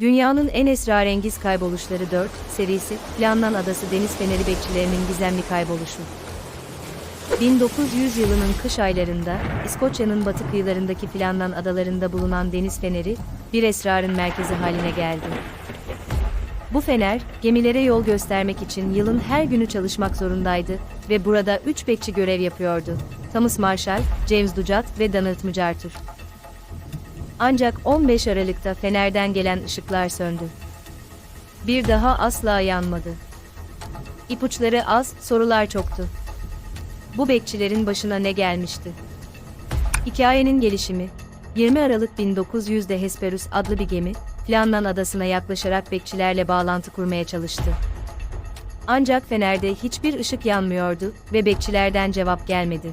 Dünyanın en esrarengiz kayboluşları 4 serisi, Planlan Adası Deniz Feneri Bekçilerinin gizemli kayboluşu. 1900 yılının kış aylarında, İskoçya'nın batı kıyılarındaki Flanlan adalarında bulunan deniz feneri, bir esrarın merkezi haline geldi. Bu fener, gemilere yol göstermek için yılın her günü çalışmak zorundaydı ve burada üç bekçi görev yapıyordu. Thomas Marshall, James Ducat ve Donald Mucartur. Ancak 15 Aralık'ta fenerden gelen ışıklar söndü. Bir daha asla yanmadı. İpuçları az, sorular çoktu. Bu bekçilerin başına ne gelmişti? Hikayenin gelişimi 20 Aralık 1900'de Hesperus adlı bir gemi, Flannan adasına yaklaşarak bekçilerle bağlantı kurmaya çalıştı. Ancak fenerde hiçbir ışık yanmıyordu ve bekçilerden cevap gelmedi.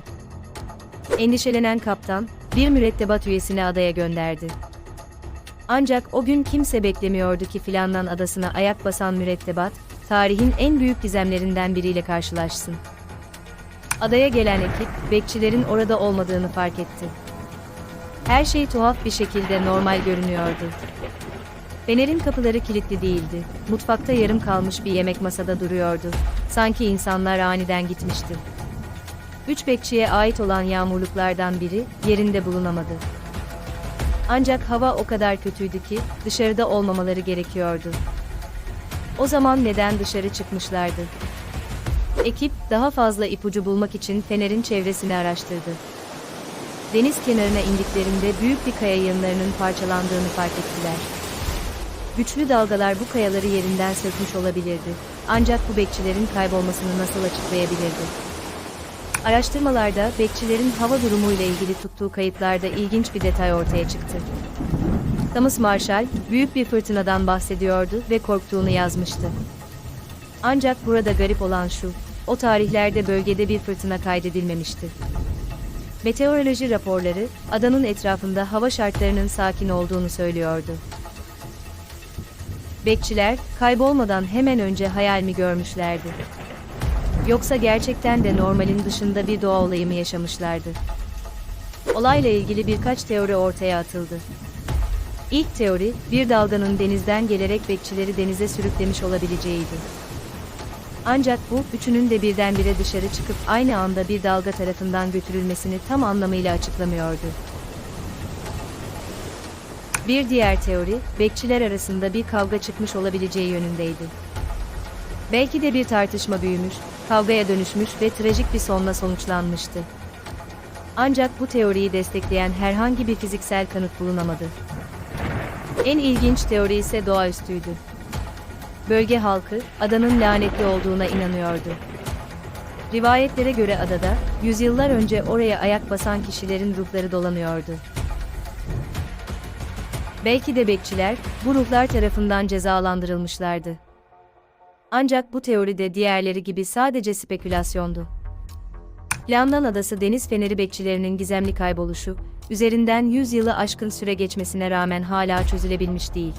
Endişelenen kaptan, bir mürettebat üyesini adaya gönderdi. Ancak o gün kimse beklemiyordu ki Flannan adasına ayak basan mürettebat, tarihin en büyük gizemlerinden biriyle karşılaşsın. Adaya gelen ekip, bekçilerin orada olmadığını fark etti. Her şey tuhaf bir şekilde normal görünüyordu. Fener'in kapıları kilitli değildi. Mutfakta yarım kalmış bir yemek masada duruyordu. Sanki insanlar aniden gitmişti. Üç bekçiye ait olan yağmurluklardan biri yerinde bulunamadı. Ancak hava o kadar kötüydü ki dışarıda olmamaları gerekiyordu. O zaman neden dışarı çıkmışlardı? Ekip daha fazla ipucu bulmak için Fener'in çevresini araştırdı. Deniz kenarına indiklerinde büyük bir kaya yığınlarının parçalandığını fark ettiler. Güçlü dalgalar bu kayaları yerinden sökmüş olabilirdi. Ancak bu bekçilerin kaybolmasını nasıl açıklayabilirdi? Araştırmalarda bekçilerin hava durumuyla ilgili tuttuğu kayıtlarda ilginç bir detay ortaya çıktı. Thomas Marshall, büyük bir fırtınadan bahsediyordu ve korktuğunu yazmıştı. Ancak burada garip olan şu, o tarihlerde bölgede bir fırtına kaydedilmemişti. Meteoroloji raporları, adanın etrafında hava şartlarının sakin olduğunu söylüyordu. Bekçiler, kaybolmadan hemen önce hayal mi görmüşlerdi? Yoksa gerçekten de normalin dışında bir doğa olayı mı yaşamışlardı? Olayla ilgili birkaç teori ortaya atıldı. İlk teori, bir dalganın denizden gelerek bekçileri denize sürüklemiş olabileceğiydi. Ancak bu, üçünün de birdenbire dışarı çıkıp aynı anda bir dalga tarafından götürülmesini tam anlamıyla açıklamıyordu. Bir diğer teori, bekçiler arasında bir kavga çıkmış olabileceği yönündeydi. Belki de bir tartışma büyümüş, kavgaya dönüşmüş ve trajik bir sonla sonuçlanmıştı. Ancak bu teoriyi destekleyen herhangi bir fiziksel kanıt bulunamadı. En ilginç teori ise doğaüstüydü. Bölge halkı, adanın lanetli olduğuna inanıyordu. Rivayetlere göre adada, yüzyıllar önce oraya ayak basan kişilerin ruhları dolanıyordu. Belki de bekçiler, bu ruhlar tarafından cezalandırılmışlardı. Ancak bu teoride diğerleri gibi sadece spekülasyondu. Landan Adası Deniz Feneri bekçilerinin gizemli kayboluşu, üzerinden 100 yılı aşkın süre geçmesine rağmen hala çözülebilmiş değil.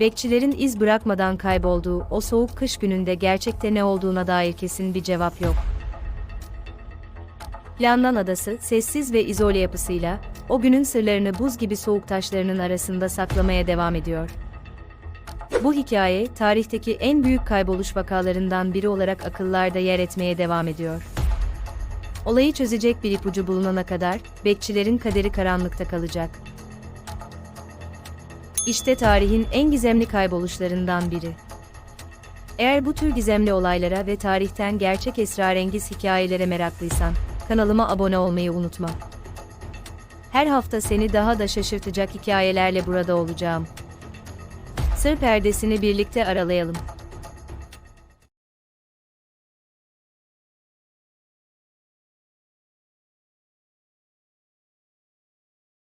Bekçilerin iz bırakmadan kaybolduğu o soğuk kış gününde gerçekte ne olduğuna dair kesin bir cevap yok. Landan Adası, sessiz ve izole yapısıyla, o günün sırlarını buz gibi soğuk taşlarının arasında saklamaya devam ediyor. Bu hikaye, tarihteki en büyük kayboluş vakalarından biri olarak akıllarda yer etmeye devam ediyor. Olayı çözecek bir ipucu bulunana kadar, bekçilerin kaderi karanlıkta kalacak. İşte tarihin en gizemli kayboluşlarından biri. Eğer bu tür gizemli olaylara ve tarihten gerçek esrarengiz hikayelere meraklıysan, kanalıma abone olmayı unutma. Her hafta seni daha da şaşırtacak hikayelerle burada olacağım. Sır perdesini birlikte aralayalım.